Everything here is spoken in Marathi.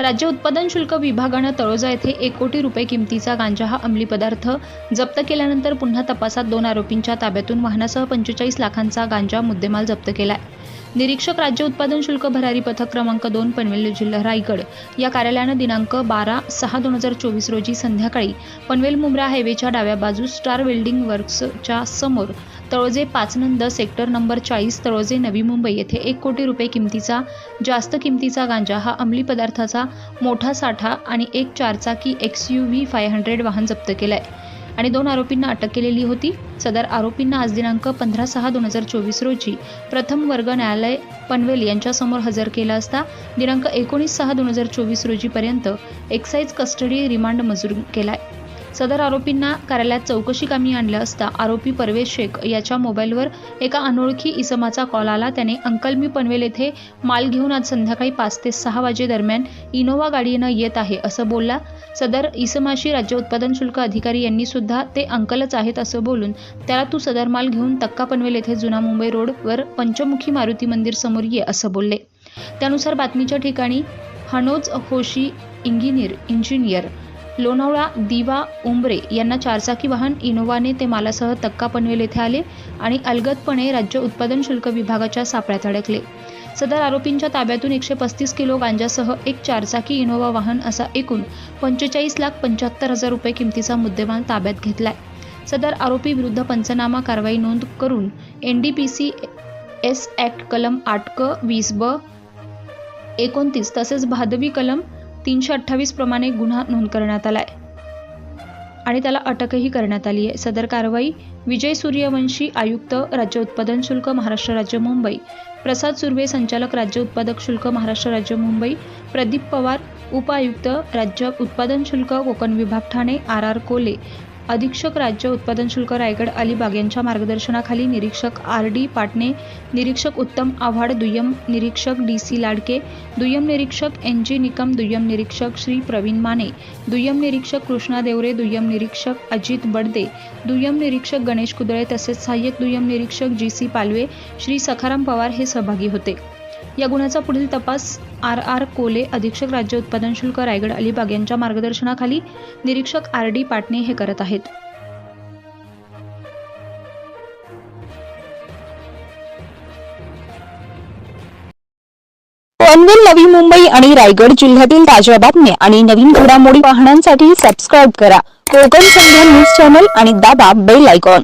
राज्य उत्पादन शुल्क विभागानं तळोजा येथे एक कोटी रुपये किमतीचा गांजा हा अंमली पदार्थ जप्त केल्यानंतर पुन्हा तपासात दोन आरोपींच्या ताब्यातून वाहनासह पंचेचाळीस लाखांचा गांजा मुद्देमाल जप्त केलाय. निरीक्षक राज्य उत्पादन शुल्क भरारी पथक क्रमांक दोन पनवेल जिल्हा रायगड. या कार्यालयानं दिनांक बारा सहा दोन हजार चोवीस रोजी संध्याकाळी पनवेल मुंब्रा हायवेच्या डाव्या बाजू स्टार वेल्डिंग वर्क्सच्या समोर तळोजे पाच नंद सेक्टर नंबर चाळीस तळोजे नवी मुंबई येथे एक कोटी रुपये किमतीचा जास्त किमतीचा गांजा हा अंमली पदार्थाचा मोठा साठा आणि एक चारचाकी X U V five hundred वाहन जप्त केलंय. आणि दोन आरोपींना अटक केलेली होती. सदर आरोपींना आज दिनांक पंधरा सहा दोन हजार चोवीस रोजी प्रथम वर्ग न्यायालय पनवेल यांच्यासमोर हजर केला असता दिनांक एकोणीस सहा दोन हजार चोवीस रोजीपर्यंत एक्साईज कस्टडी रिमांड मंजूर केला आहे सदर आरोपींना कार्यालयात चौकशी कामी आणलं असता आरोपी परवेश शेख याच्या मोबाईलवर एका अनोळखी इसमाचा कॉल आला. त्याने अंकलमी पनवेल येथे माल घेऊन आज संध्याकाळी पाच ते सहा वाजेदरम्यान इनोव्हा गाडीनं येत आहे असं बोलला. सदर इसमाशी राज्य उत्पादन शुल्क अधिकारी यांनी सुद्धा ते अंकलच आहेत असं बोलून त्याला तू सदर माल घेऊन तक्का पनवेल येथे जुना मुंबई रोडवर पंचमुखी मारुती मंदिर समोर ये असं बोलले. त्यानुसार बातमीच्या ठिकाणी हनोज होशी इंजिनियर इंजिनियर लोणावळा दिवा उंबरे यांना चारचाकी वाहन इनोवाने ते मालासह तक्का पनवेल येथे आले आणि अलगदपणे राज्य उत्पादन शुल्क विभागाच्या सापळ्यात अडकले. सदर आरोपींच्या ताब्यातून एकशे पस्तीस किलो गांजासह एक चारचाकी इनोवा वाहन असा एकूण पंचेचाळीस लाख पंच्याहत्तर हजार रुपये किमतीचा मुद्देमाल ताब्यात घेतलाय. सदर आरोपी विरुद्ध पंचनामा कारवाई नोंद करून N D P C S act कलम आठ क वीस ब एकोणतीस तसेच भादवी कलम तीनशे अठ्ठावीस प्रमाणे गुन्हा नोंद करण्यात आला आहे आणि त्याला अटकही करण्यात आली आहे. सदर कारवाई विजय सूर्यवंशी आयुक्त राज्य उत्पादन शुल्क महाराष्ट्र राज्य मुंबई. प्रसाद सुर्वे संचालक राज्य उत्पादक शुल्क महाराष्ट्र राज्य मुंबई. प्रदीप पवार उपायुक्त राज्य उत्पादन शुल्क कोकण विभाग ठाणे आर आर कोले. अधीक्षक राज्य उत्पादन शुल्क रायगड अलिबाग यांच्या मार्गदर्शनाखाली निरीक्षक आर डी पाटणे निरीक्षक उत्तम आव्हाड दुय्यम निरीक्षक डी सी लाडके दुय्यम निरीक्षक एन जी निकम दुय्यम निरीक्षक श्री प्रवीण माने दुय्यम निरीक्षक कृष्णा देवरे दुय्यम निरीक्षक अजित बडदे दुय्यम निरीक्षक गणेश कुदळे तसेच सहाय्यक दुय्यम निरीक्षक जी सी पालवे श्री सखाराम पवार हे सहभागी होते. या गुन्ह्याचा पुढील तपास आर आर कोले अधीक्षक राज्य उत्पादन शुल्क रायगड अलिबाग यांच्या मार्गदर्शनाखाली निरीक्षक आर डी पाटणे हे करत आहेत. पनवेल नवी मुंबई आणि रायगड जिल्ह्यातील ताज्या बातम्या आणि नवीन घडामोडी पाहण्यासाठी सबस्क्राईब करा. कोकण संध्या न्यूज चॅनल आणि दाबा बेल आयकॉन